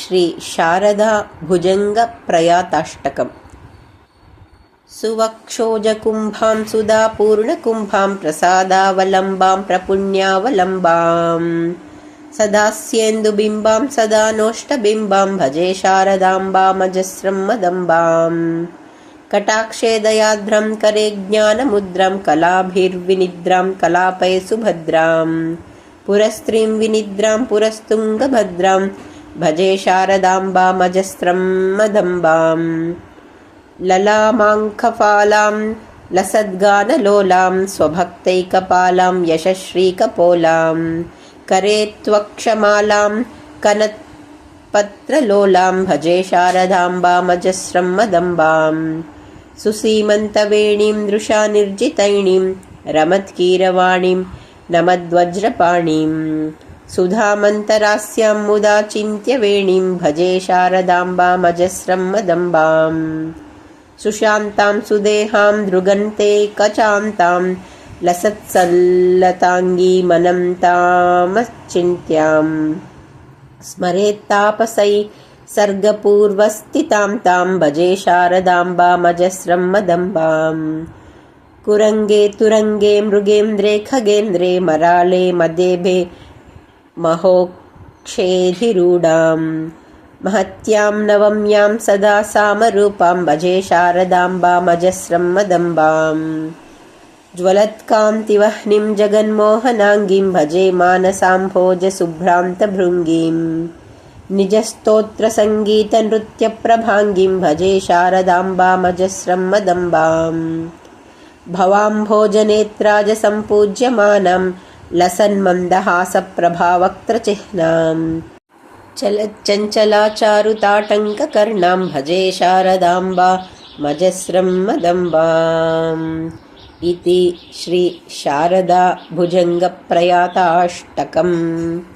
श्रीशारदा भुजङ्गप्रयाताष्टकम् सुवक्षोजकुम्भां सुधापूर्णकुम्भां प्रसादावलम्बां प्रपुण्यावलम्बाम् सदास्येन्दुबिम्बां सदा नोष्टबिम्बां भजे शारदाम्बामजस्रं मदम्बाम् कटाक्षे दयाद्रं करे ज्ञानमुद्रं कलाभिर्विनिद्रां कलापे सुभद्राम् पुरस्त्रीं विनिद्रां पुरस्तुङ्गभद्रां भजे शारदाम्बामजस्रं मदम्बाम्। ललामाङ्खफालां लसद्गानलोलां स्वभक्तैकपालां यशश्रीकपोलां करे त्वक्षमालां कनत्पत्रलोलां भजे शारदाम्बामजस्रं मदम्बाम्। सुसीमन्तवेणीं दृशा निर्जितैणीं रमत्कीरवाणीं नमद्वज्रपाणिं सुधामन्तरास्यां मुदा चिन्त्यवेणीं भजे शारदाम्बामजस्रं मदम्बाम्। सुशान्तां सुदेहां दृगन्ते कचान्तां लसत्सल्लताङ्गीमनं तामश्चिन्त्याम् स्मरेत्तापसै सर्गपूर्वस्थितां तां भजे शारदाम्बामजस्रं मदम्बाम्। कुरङ्गे तुरङ्गे मृगेन्द्रे खगेन्द्रे मराळे मदेभे महोक्षेधिरूढाम्। महत्यां नवम्यां सदा सामरूपां भजे शारदाम्बामजस्रं मदम्बाम्। ज्वलत्कान्तिवह्निं जगन्मोहनाङ्गीं भजे मानसाम्भोजशुभ्रान्तभृङ्गीं निजस्तोत्रसङ्गीतनृत्यप्रभाङ्गीं भजे शारदाम्बामजस्रं मदम्बाम्। भवाम्भोजनेत्राजसम्पूज्यमानं लसन्मन्दहासप्रभावक्त्रचिह्नाम्। चलच्चञ्चलाचारुताटङ्ककर्णां भजे शारदाम्बा मजस्रं मदम्बाम्। इति श्रीशारदा भुजङ्गप्रयाताष्टकम्